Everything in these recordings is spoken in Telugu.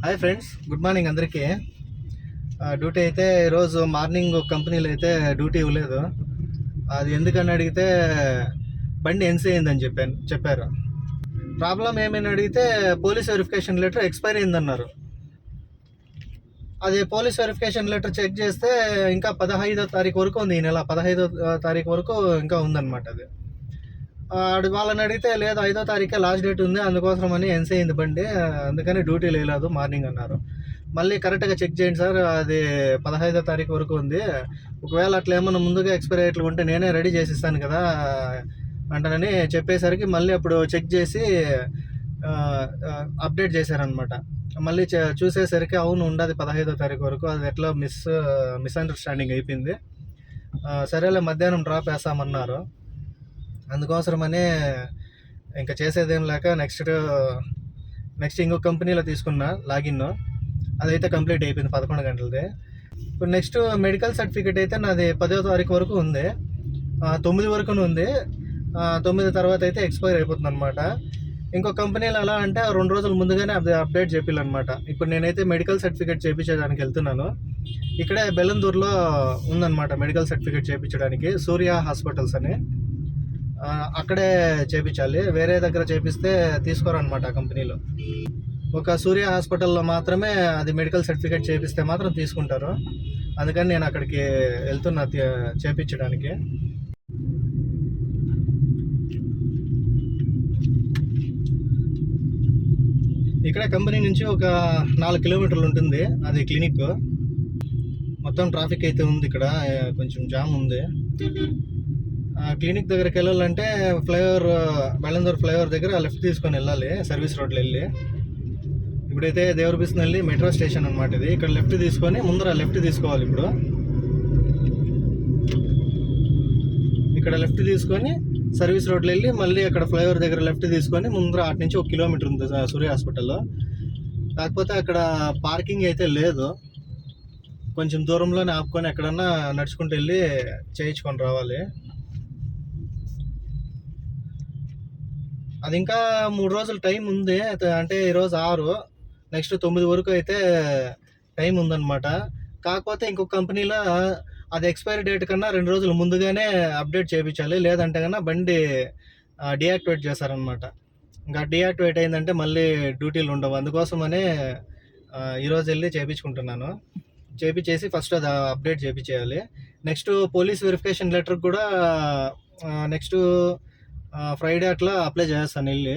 హాయ్ ఫ్రెండ్స్ గుడ్ మార్నింగ్ అందరికీ. డ్యూటీ అయితే ఈరోజు మార్నింగ్ ఒక కంపెనీలో అయితే డ్యూటీ ఇవ్వలేదు. అది ఎందుకని అడిగితే బండి ఎన్సీ అయిందని చెప్పాను చెప్పారు. ప్రాబ్లం ఏమైనా అడిగితే పోలీస్ వెరిఫికేషన్ లెటర్ ఎక్స్పైర్ అయిందన్నారు. అది పోలీస్ వెరిఫికేషన్ లెటర్ చెక్ చేస్తే ఇంకా పదహైదో తారీఖు వరకు ఉంది ఈ నెల పదహైదో తారీఖు వరకు ఇంకా ఉందన్నమాట అది. వాళ్ళని అడిగితే లేదు ఐదో తారీఖే లాస్ట్ డేట్ ఉంది అందుకోసం అని ఎన్సీ అయింది బండి అందుకని డ్యూటీ లేదు మార్నింగ్ అన్నారు. మళ్ళీ కరెక్ట్గా చెక్ చేయండి సార్ అది పదహైదో తారీఖు వరకు ఉంది. ఒకవేళ అట్లా ఏమన్నా ముందుగా ఎక్స్పైరీ అయ్యేట్లు ఉంటే నేనే రెడీ చేసిస్తాను కదా అంటానని చెప్పేసరికి మళ్ళీ అప్పుడు చెక్ చేసి అప్డేట్ చేశారనమాట మళ్ళీ చే- చూసేసరికి అవును ఉండదు పదహైదో తారీఖు వరకు అది ఎట్లా మిస్ మిస్అండర్స్టాండింగ్ అయిపోయింది. సరేలే మధ్యాహ్నం డ్రాప్ వేస్తామన్నారు. అందుకోసమనే ఇంకా చేసేదేం లేక నెక్స్ట్ నెక్స్ట్ ఇంకో కంపెనీలో తీసుకున్న లాగిన్ అదైతే కంప్లీట్ అయిపోయింది పదకొండు గంటలది. ఇప్పుడు నెక్స్ట్ మెడికల్ సర్టిఫికేట్ అయితే నాది పదో తారీఖు వరకు ఉంది. తొమ్మిది వరకు ఉంది. తొమ్మిది తర్వాత అయితే ఎక్స్పైర్ అయిపోతుంది అనమాట ఇంకో కంపెనీలో ఎలా అంటే రెండు రోజుల ముందుగానే అప్ అప్డేట్ చేపిల్లనమాట ఇప్పుడు నేనైతే మెడికల్ సర్టిఫికేట్ చేయించడానికి వెళ్తున్నాను. ఇక్కడే బెలందూర్లో ఉందన్నమాట మెడికల్ సర్టిఫికేట్ చేయించడానికి సూర్య హాస్పిటల్స్ అని. అక్కడే చేపించాలి. వేరే దగ్గర చేపిస్తే తీసుకోరనమాట కంపెనీలో. ఒక సూర్య హాస్పిటల్లో మాత్రమే అది మెడికల్ సర్టిఫికేట్ చేపిస్తే మాత్రం తీసుకుంటారు. అందుకని నేను అక్కడికి వెళ్తున్నా చేపించడానికి. ఇక్కడ కంపెనీ నుంచి ఒక నాలుగు కిలోమీటర్లు ఉంటుంది. అది క్లినిక్. మొత్తం ట్రాఫిక్ అయితే ఉంది ఇక్కడ. కొంచెం జామ్ ఉంది. క్లినిక్ దగ్గరికి వెళ్ళాలంటే ఫ్లైఓవర్ బెలందూర్ ఫ్లైఓవర్ దగ్గర లెఫ్ట్ తీసుకొని వెళ్ళాలి సర్వీస్ రోడ్లో వెళ్ళి. ఇప్పుడైతే దేవరబిస్న వెళ్ళి మెట్రో స్టేషన్ అనమాట ఇది. ఇక్కడ లెఫ్ట్ తీసుకొని ముందర లెఫ్ట్ తీసుకోవాలి ఇప్పుడు. ఇక్కడ లెఫ్ట్ తీసుకొని సర్వీస్ రోడ్లో వెళ్ళి మళ్ళీ అక్కడ ఫ్లైఓవర్ దగ్గర లెఫ్ట్ తీసుకొని ముందర అటు నుంచి ఒక కిలోమీటర్ ఉంది సూర్య హాస్పిటల్లో. కాకపోతే అక్కడ పార్కింగ్ అయితే లేదు. కొంచెం దూరంలోనే ఆపుకొని ఎక్కడన్నా నడుచుకుంటూ వెళ్ళి చేయించుకొని రావాలి. అది ఇంకా మూడు రోజులు టైం ఉంది. అంటే ఈరోజు ఆరు నెక్స్ట్ తొమ్మిది వరకు అయితే టైం ఉందన్నమాట. కాకపోతే ఇంకొక కంపెనీలో అది ఎక్స్పైరీ డేట్ కన్నా రెండు రోజులు ముందుగానే అప్డేట్ చేయించాలి లేదంటే కన్నా బండి డియాక్టివేట్ చేశారనమాట ఇంకా డియాక్టివేట్ అయిందంటే మళ్ళీ డ్యూటీలు ఉండవు. అందుకోసమనే ఈరోజు వెళ్ళి చేయించుకుంటున్నాను చేపించేసి ఫస్ట్ అది అప్డేట్ చేయించేయాలి నెక్స్ట్ పోలీస్ వెరిఫికేషన్ లెటర్ కూడా నెక్స్ట్ ఫ్రైడే అట్లా అప్లై చేస్తాను వెళ్ళి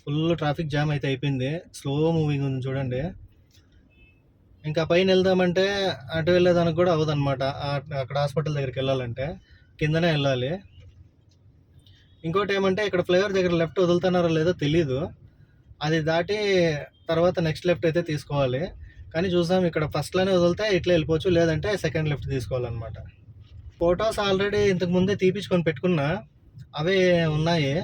ఫుల్ ట్రాఫిక్ జామ్ అయితే అయిపోయింది. స్లో మూవింగ్ ఉంది చూడండి. ఇంకా పైన వెళ్దామంటే అటు వెళ్ళేదానికి కూడా అవ్వదన్నమాట. అక్కడ హాస్పిటల్ దగ్గరికి వెళ్ళాలంటే కిందనే వెళ్ళాలి. ఇంకోటి ఏమంటే ఇక్కడ ఫ్లేవర్ దగ్గర లెఫ్ట్ వదులుతున్నారో లేదో తెలీదు. అది దాటి తర్వాత నెక్స్ట్ లెఫ్ట్ అయితే తీసుకోవాలి. కానీ చూసాం ఇక్కడ ఫస్ట్లోనే వదిలితే ఇట్లా వెళ్ళిపోవచ్చు. లేదంటే సెకండ్ లెఫ్ట్ తీసుకోవాలన్నమాట. ఫొటోస్ ఆల్రెడీ ఇంతకు ముందే తీపించుకొని పెట్టుకున్నా. అవే ఉన్నాయి.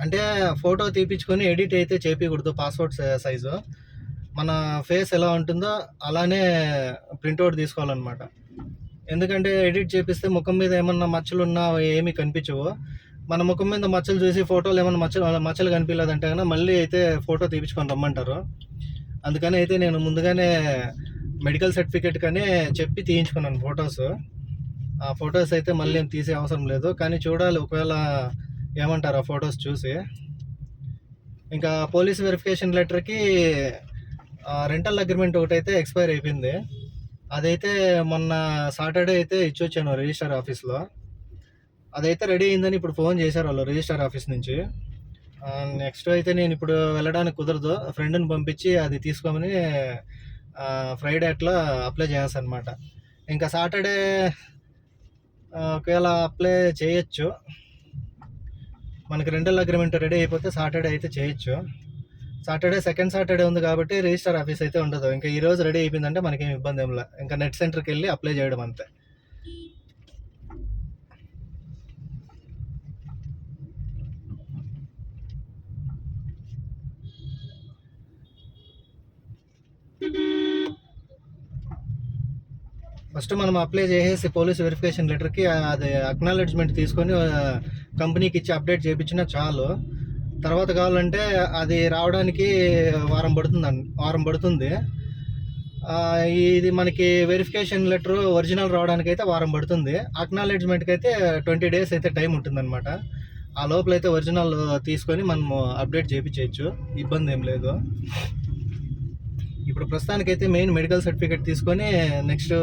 అంటే ఫోటో తీపించుకొని ఎడిట్ అయితే చేయకూడదు పాస్పోర్ట్ సైజు. మన ఫేస్ ఎలా ఉంటుందో అలానే ప్రింట్అవుట్ తీసుకోవాలన్నమాట. ఎందుకంటే ఎడిట్ చేపిస్తే ముఖం మీద ఏమన్నా మచ్చలు ఉన్నా ఏమీ కనిపించవు. మన ముఖం మీద మచ్చలు చూసి ఫోటోలు ఏమైనా మచ్చలు మచ్చలు కనిపించలేదంటే కన్నా మళ్ళీ అయితే ఫోటో తీపించుకొని రమ్మంటారు. అందుకని అయితే నేను ముందుగానే మెడికల్ సర్టిఫికేట్ కానీ చెప్పి తీయించుకున్నాను ఫొటోస్. ఆ ఫొటోస్ అయితే మళ్ళీ ఏం తీసే అవసరం లేదు. కానీ చూడాలి ఒకవేళ ఏమంటారు ఆ ఫొటోస్ చూసి. ఇంకా పోలీస్ వెరిఫికేషన్ లెటర్కి రెంటల్ అగ్రిమెంట్ ఒకటి అయితే ఎక్స్పైర్ అయిపోయింది. అదైతే మొన్న సాటర్డే అయితే ఇచ్చొచ్చాను రిజిస్టర్ ఆఫీస్లో. అదైతే రెడీ అయిందని ఇప్పుడు ఫోన్ చేశారు వాళ్ళు రిజిస్టర్ ఆఫీస్ నుంచి. నెక్స్ట్ అయితే నేను ఇప్పుడు వెళ్ళడానికి కుదరదు. ఫ్రెండ్ని పంపించి అది తీసుకోమని ఫ్రైడే అట్లా అప్లై చేస్తాను అనమాట ఇంకా సాటర్డే ఒకవేళ అప్లై చేయొచ్చు. మనకి రెండల్ అగ్రిమెంట్ రెడీ అయిపోతే సాటర్డే అయితే చేయొచ్చు. సాటర్డే సెకండ్ సాటర్డే ఉంది కాబట్టి రిజిస్టర్ ఆఫీస్ అయితే ఉండదు. ఇంకా ఈరోజు రెడీ అయిపోయిందంటే మనకేం ఇబ్బంది ఏం లేదు ఇంకా నెట్ సెంటర్కి వెళ్ళి అప్లై చేయడం అంతే. ఫస్ట్ మనం అప్లై చేసేసి పోలీస్ వెరిఫికేషన్ లెటర్కి అది అక్నాలెడ్జ్మెంట్ తీసుకొని కంపెనీకి ఇచ్చి అప్డేట్ చేయించినా చాలు. తర్వాత కావాలంటే అది రావడానికి వారం పడుతుంది వారం పడుతుంది. ఇది మనకి వెరిఫికేషన్ లెటర్ ఒరిజినల్ రావడానికి అయితే వారం పడుతుంది. అక్నాలెడ్జ్మెంట్కి అయితే ట్వంటీ డేస్ అయితే టైం ఉంటుందన్నమాట. ఆ లోపల అయితే ఒరిజినల్ తీసుకొని మనము అప్డేట్ చేయించవచ్చు ఇబ్బంది ఏం లేదు. ఇప్పుడు ప్రస్తుతానికైతే మెయిన్ మెడికల్ సర్టిఫికేట్ తీసుకొని నెక్స్ట్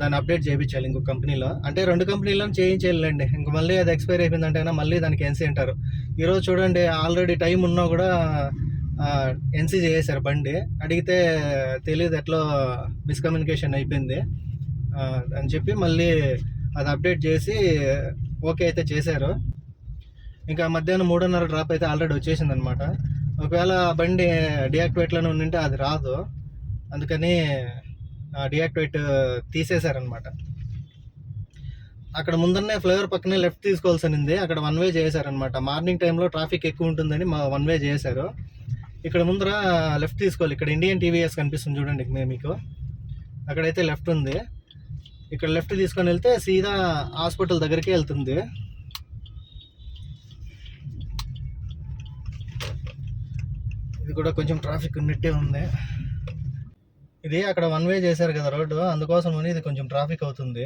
దాన్ని అప్డేట్ చేయించాలి ఇంకో కంపెనీలో. అంటే రెండు కంపెనీలో చేయించేయాలండి. ఇంక మళ్ళీ అది ఎక్స్పైర్ అయిపోయిందంటేనా మళ్ళీ దానికి ఎన్సీ అంటారు. ఈరోజు చూడండి ఆల్రెడీ టైం ఉన్నా కూడా ఎన్సీ చేసేసారు బండి. అడిగితే తెలియదు ఎట్లా మిస్కమ్యూనికేషన్ అయిపోయింది అని చెప్పి మళ్ళీ అది అప్డేట్ చేసి ఓకే అయితే చేశారు. ఇంకా మధ్యాహ్నం మూడున్నర డ్రాప్ అయితే ఆల్రెడీ వచ్చేసింది అనమాట ఒకవేళ బండి డియాక్టివేట్లోనే ఉండింటే అది రాదు. అందుకని డియాక్టివేట్ తీసేశారనమాట అక్కడ ముందరనే ఫ్లైఓవర్ పక్కనే లెఫ్ట్ తీసుకోవాల్సింది అక్కడ వన్ వే చేశారనమాట మార్నింగ్ టైంలో ట్రాఫిక్ ఎక్కువ ఉంటుందని మా వన్ వే చేశారు. ఇక్కడ ముందర లెఫ్ట్ తీసుకోవాలి. ఇక్కడ ఇండియన్ టీవీఎస్ కనిపిస్తుంది చూడండి మేము మీకు. అక్కడైతే లెఫ్ట్ ఉంది. ఇక్కడ లెఫ్ట్ తీసుకొని వెళ్తే సీదా హాస్పిటల్ దగ్గరికి వెళ్తుంది. ఇది కూడా కొంచెం ట్రాఫిక్ ఉన్నట్టే ఉంది. ఇది అక్కడ వన్ వే చేశారు కదా రోడ్డు అందుకోసం అని ఇది కొంచెం ట్రాఫిక్ అవుతుంది.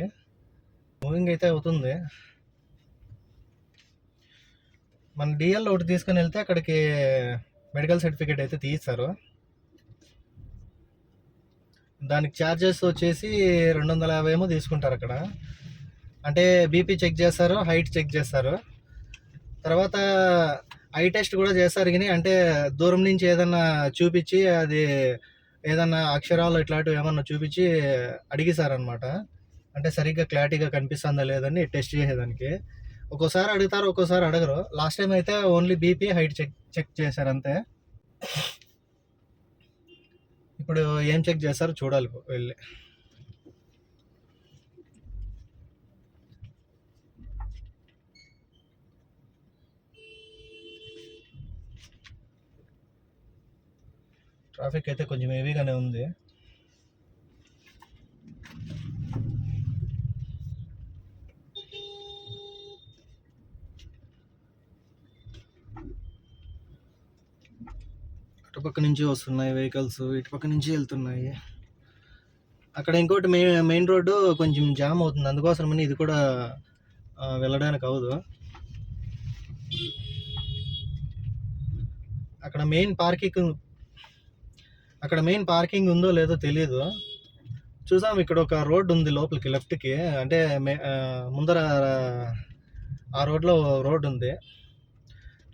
మూవింగ్ అయితే అవుతుంది. మన డిఎల్ ఒకటి తీసుకొని వెళ్తే అక్కడికి మెడికల్ సర్టిఫికేట్ అయితే తీయిస్తారు దానికి ఛార్జెస్ వచ్చేసి రెండు వందల యాభై ఏమో తీసుకుంటారు అక్కడ. అంటే బీపీ చెక్ చేస్తారు హైట్ చెక్ చేస్తారు. తర్వాత ఐ టెస్ట్ కూడా చేస్తారు కానీ అంటే దూరం నుంచి ఏదన్నా చూపించి అది ఏదన్నా అక్షరాలు ఇట్లాంటివి ఏమన్నా చూపించి అడిగిస్తారనమాట అంటే సరిగ్గా క్లారిటీగా కనిపిస్తుందా లేదని టెస్ట్ చేసేదానికి. ఒక్కోసారి అడుగుతారు ఒక్కోసారి అడగరు. లాస్ట్ టైం అయితే only BP height check check చేశారు అంతే. ఇప్పుడు ఏం చెక్ చేస్తారు చూడాలి వెళ్ళి. ట్రాఫిక్ అయితే కొంచెం హెవీగానే ఉంది. అటుపక్క నుంచి వస్తున్నాయి వెహికల్స్ ఇటుపక్క నుంచి వెళ్తున్నాయి. అక్కడ ఇంకోటి మెయిన్ మెయిన్ రోడ్డు కొంచెం జామ్ అవుతుంది. అందుకోసమని ఇది కూడా వెళ్ళడానికి అవదు అక్కడ మెయిన్ పార్కింగ్ అక్కడ మెయిన్ పార్కింగ్ ఉందో లేదో తెలియదు చూసాం ఇక్కడ ఒక రోడ్ ఉంది లోపలికి లెఫ్ట్కి అంటే మే- ముందర ఆ రోడ్లో రోడ్ ఉంది.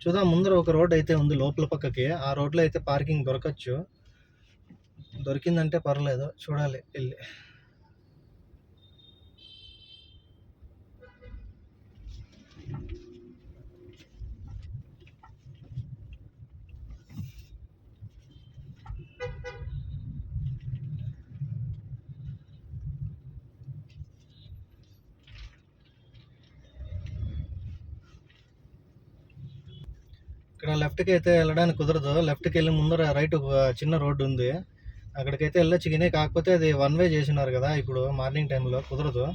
చూద్దాం ముందర ఒక రోడ్ అయితే ఉంది లోపల పక్కకి. ఆ రోడ్లో అయితే పార్కింగ్ దొరకచ్చు. దొరికిందంటే పర్లేదు చూడాలి వెళ్ళి. ఇక్కడ లెఫ్ట్కి అయితే వెళ్ళడానికి కుదరదు. లెఫ్ట్కి వెళ్ళి ముందర రైట్ ఒక చిన్న రోడ్డు ఉంది. అక్కడికైతే వెళ్ళొచ్చు కానీ కాకపోతే అది వన్ వే చేసినారు కదా ఇప్పుడు మార్నింగ్ టైంలో కుదరదు.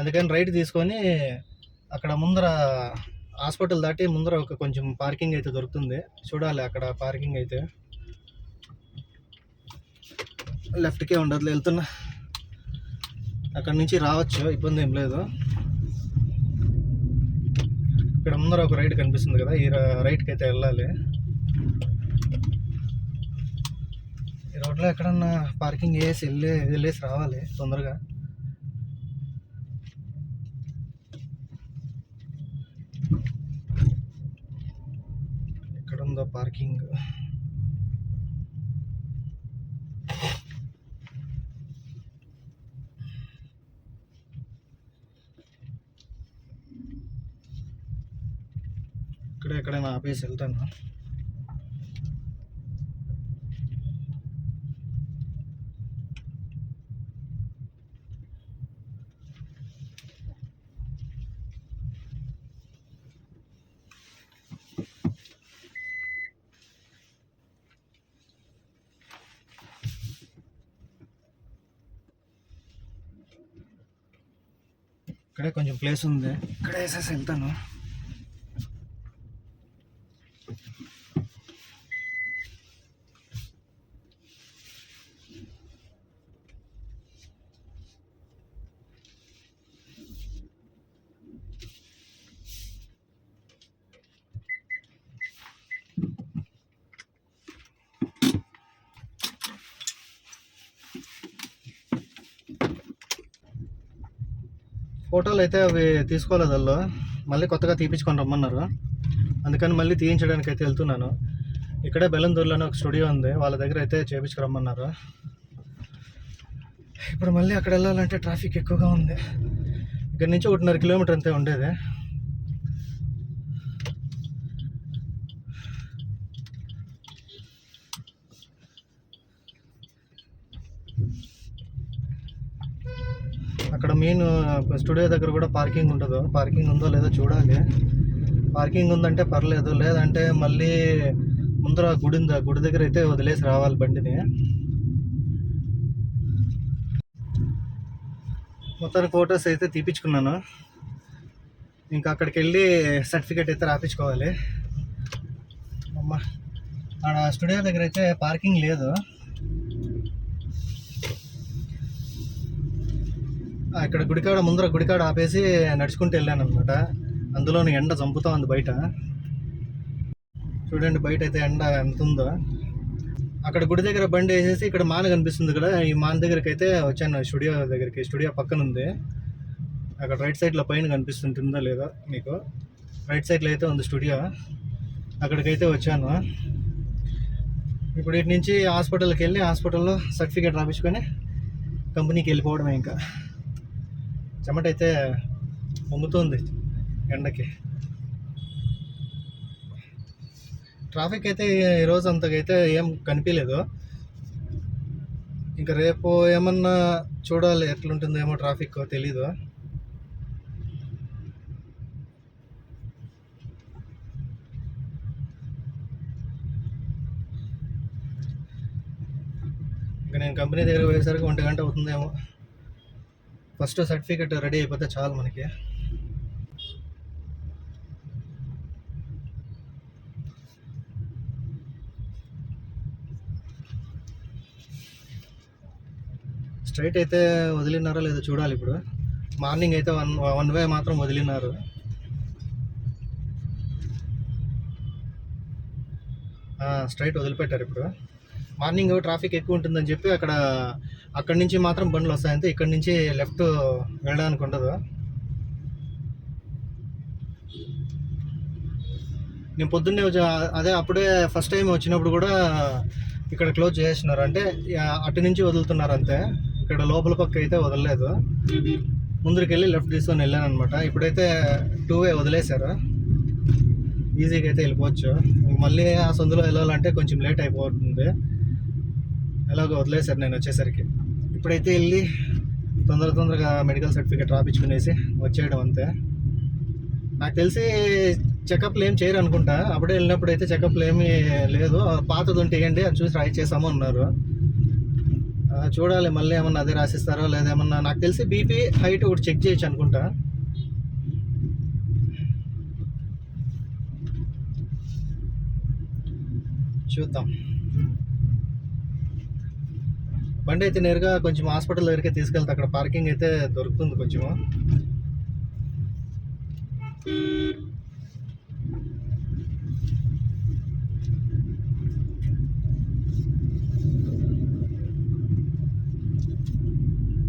అందుకని రైట్ తీసుకొని అక్కడ ముందర హాస్పిటల్ దాటి ముందర ఒక కొంచెం పార్కింగ్ అయితే దొరుకుతుంది. చూడాలి అక్కడ పార్కింగ్ అయితే. లెఫ్ట్కే ఉండదు వెళ్తున్నా. అక్కడ నుంచి రావచ్చు ఇబ్బంది ఏం లేదు. ఇక్కడ ముందర ఒక రైడ్ కనిపిస్తుంది కదా ఈ ర- రైట్కి అయితే వెళ్ళాలి. ఈ రోడ్లో ఎక్కడన్నా పార్కింగ్ వేసి వెళ్ళే వెళ్ళేసి రావాలి తొందరగా. ఎక్కడ ఉందో పార్కింగ్ ఇక్కడ ఎక్కడైనా ఆపేసి వెళ్తాను ఇక్కడే కొంచెం ప్లేస్ ఉంది ఇక్కడ వేసేసి వెళ్తాను ఫోటోలు అయితే అవి తీసుకోలేదు వాళ్ళు. మళ్ళీ కొత్తగా తీపించుకొని రమ్మన్నారు. అందుకని మళ్ళీ తీయించడానికి అయితే వెళ్తున్నాను. ఇక్కడే బెలందూరులోనే ఒక స్టూడియో ఉంది. వాళ్ళ దగ్గర అయితే చేపించుకురమ్మన్నారు ఇప్పుడు మళ్ళీ అక్కడ వెళ్ళాలంటే ట్రాఫిక్ ఎక్కువగా ఉంది. ఇక్కడ నుంచి ఒకటిన్నర కిలోమీటర్ అంతే ఉండేది. అక్కడ మెయిన్ స్టూడియో దగ్గర కూడా పార్కింగ్ ఉండదు పార్కింగ్ ఉందో లేదో చూడాలి. పార్కింగ్ ఉందంటే పర్లేదు. లేదంటే మళ్ళీ ముందర గుడి ఉంది? గుడి దగ్గర అయితే వదిలేసి రావాలి బండిని. మొత్తానికి ఫొటోస్ అయితే తీపించుకున్నాను ఇంకా అక్కడికి వెళ్ళి సర్టిఫికేట్ అయితే రాపించుకోవాలి అమ్మ ఆడ స్టూడియో దగ్గర అయితే పార్కింగ్ లేదు. అక్కడ గుడికాడ ముందర గుడికాడ ఆపేసి నడుచుకుంటూ వెళ్ళాను అనమాట అందులోని ఎండ చంపుతా ఉంది బయట. చూడండి బయట అయితే ఎండ ఎంత ఉందో. అక్కడ గుడి దగ్గర బండి వేసేసి ఇక్కడ మాన కనిపిస్తుంది కదా ఈ మాన దగ్గరికి అయితే వచ్చాను స్టూడియో దగ్గరికి. స్టూడియో పక్కన ఉంది. అక్కడ రైట్ సైడ్లో పైన కనిపిస్తుంటుందో లేదో మీకు. రైట్ సైడ్లో అయితే ఉంది స్టూడియో. అక్కడికైతే వచ్చాను. ఇప్పుడు ఇటు నుంచి హాస్పిటల్కి వెళ్ళి హాస్పిటల్లో సర్టిఫికేట్ రాపించుకొని కంపెనీకి వెళ్ళిపోవడమే ఇంకా. చెమటైతే అయితే పొంగుతుంది ఎండకి. ట్రాఫిక్ అయితే ఈరోజు అంతకైతే ఏం కనిపించలేదు ఇంకా రేపు ఏమన్నా చూడాలి ఎట్లుంటుందేమో ట్రాఫిక్ తెలీదు. ఇంకా నేను కంపెనీ దగ్గర పోయేసరికి ఒంటి గంట అవుతుందేమో. ఫస్ట్ సర్టిఫికెట్ రెడీ అయిపోతే చాలు మనకి. స్ట్రైట్ అయితే వదిలినారా లేదో చూడాలి ఇప్పుడు. మార్నింగ్ అయితే వన్ వన్ వే మాత్రం వదిలినారు. స్ట్రైట్ వదిలిపెట్టారు ఇప్పుడు. మార్నింగ్ ట్రాఫిక్ ఎక్కువ ఉంటుందని చెప్పి అక్కడ అక్కడి నుంచి మాత్రం బండ్లు వస్తాయంతే ఇక్కడ నుంచి లెఫ్ట్ వెళ్ళడానికి ఉండదు. నేను పొద్దున్నే అదే అప్పుడే ఫస్ట్ టైం వచ్చినప్పుడు కూడా ఇక్కడ క్లోజ్ చేసినారు అంటే అటు నుంచి వదులుతున్నారు అంతే. ఇక్కడ లోపల పక్క అయితే వదలలేదు. ముందుకు వెళ్ళి లెఫ్ట్ తీసుకొని వెళ్ళాను అనమాట ఇప్పుడైతే టూ వే వదిలేశారు. ఈజీగా అయితే వెళ్ళిపోవచ్చు. మళ్ళీ ఆ సందులో వెళ్ళాలంటే కొంచెం లేట్ అయిపోతుంది. ఎలాగో వదిలేశారు నేను వచ్చేసరికి. ఇప్పుడైతే వెళ్ళి తొందర తొందరగా మెడికల్ సర్టిఫికేట్ రాపించుకునేసి వచ్చేయడం అంతే. నాకు తెలిసి చెకప్లు ఏం చేయరు అనుకుంటా. అప్పుడే వెళ్ళినప్పుడు అయితే చెకప్లు ఏమీ లేదు. పాతది ఉంటే ఇవ్వండి అది చూసి రాయి చేసాము అన్నారు. చూడాలి మళ్ళీ ఏమన్నా అదే రాసిస్తారో లేదేమన్నా నాకు తెలిసి బీపీ హైట్ ఒకటి చెక్ చేయొచ్చు అనుకుంటా. చూద్దాం. బండి అయితే నేరుగా కొంచెం హాస్పిటల్ దగ్గరికి తీసుకెళ్తే అక్కడ పార్కింగ్ అయితే దొరుకుతుంది కొంచెము.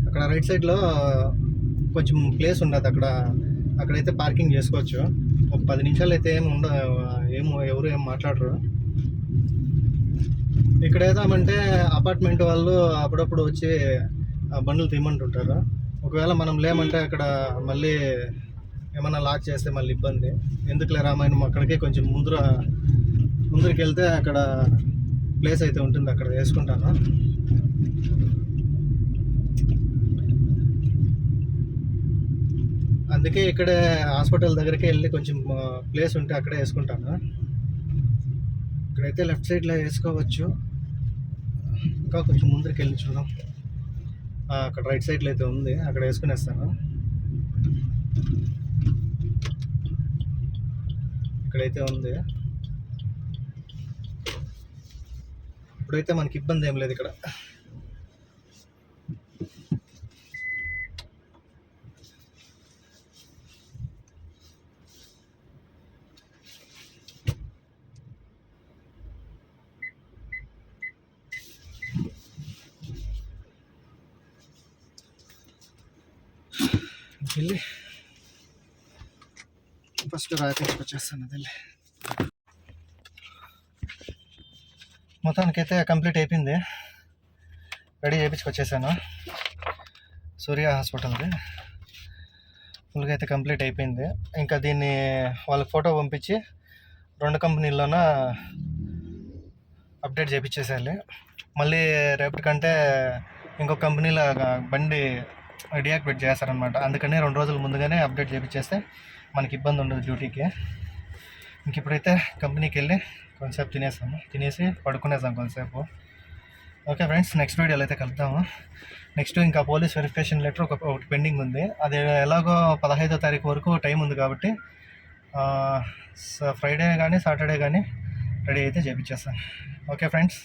అక్కడ రైట్ సైడ్లో కొంచెం ప్లేస్ ఉండదు అక్కడ. అక్కడైతే పార్కింగ్ చేసుకోవచ్చు. ఒక పది నిమిషాలు అయితే ఏమి ఉండ ఏమో ఎవరు ఏం మాట్లాడరు. ఇక్కడ ఏదామంటే అపార్ట్మెంట్ వాళ్ళు అప్పుడప్పుడు వచ్చి బండ్లు తీయమంటుంటారు ఒకవేళ మనం లేమంటే అక్కడ మళ్ళీ ఏమన్నా లాక్ చేస్తే మళ్ళీ ఇబ్బంది. ఎందుకులే రామాయణం అక్కడికే కొంచెం ముందర ముందరికి వెళ్తే అక్కడ ప్లేస్ అయితే ఉంటుంది అక్కడ వేసుకుంటాను. అందుకే ఇక్కడే హాస్పిటల్ దగ్గరికి వెళ్ళి కొంచెం ప్లేస్ ఉంటే అక్కడే వేసుకుంటాను. ఇక్కడైతే లెఫ్ట్ సైడ్లో వేసుకోవచ్చు. ఇంకా కొంచెం ముందరికి వెళ్ళి చూద్దాం అక్కడ రైట్ సైడ్లో అయితే ఉంది. అక్కడ వేసుకునేస్తాను. ఇక్కడైతే ఉంది. ఇప్పుడైతే మనకి ఇబ్బంది ఏం లేదు ఇక్కడ. వెళ్ళి. ఫస్ట్ వచ్చేస్తాను అది మొత్తానికైతే కంప్లీట్ అయిపోయింది. రెడీ చేయించుకొచ్చేసాను. సూర్య హాస్పిటల్ది. ఫుల్గా అయితే కంప్లీట్ అయిపోయింది. ఇంకా దీన్ని వాళ్ళకి ఫోటో పంపించి రెండు కంపెనీల్లోన అప్డేట్ చేయించేసేయాలి. మళ్ళీ రేపటి కంటే ఇంకో కంపెనీలో బండి డియాక్టివేట్ చేస్తారనమాట అందుకని రెండు రోజుల ముందుగానే అప్డేట్ చేయించేస్తే మనకి ఇబ్బంది ఉండదు డ్యూటీకి. ఇంక ఇప్పుడైతే కంపెనీకి వెళ్ళి కొంతసేపు తినేసాము తినేసి పడుకునేసాం కొంతసేపు. ఓకే ఫ్రెండ్స్ నెక్స్ట్ వీడియోలో అయితే కలుద్దాము. నెక్స్ట్ ఇంకా పోలీస్ వెరిఫికేషన్ లెటర్ ఒక ఒకటి పెండింగ్ ఉంది. అది ఎలాగో పదహైదో తారీఖు వరకు టైం ఉంది కాబట్టి ఫ్రైడే కానీ సాటర్డే కానీ రెడీ అయితే చేపించేస్తాను ఓకే ఫ్రెండ్స్.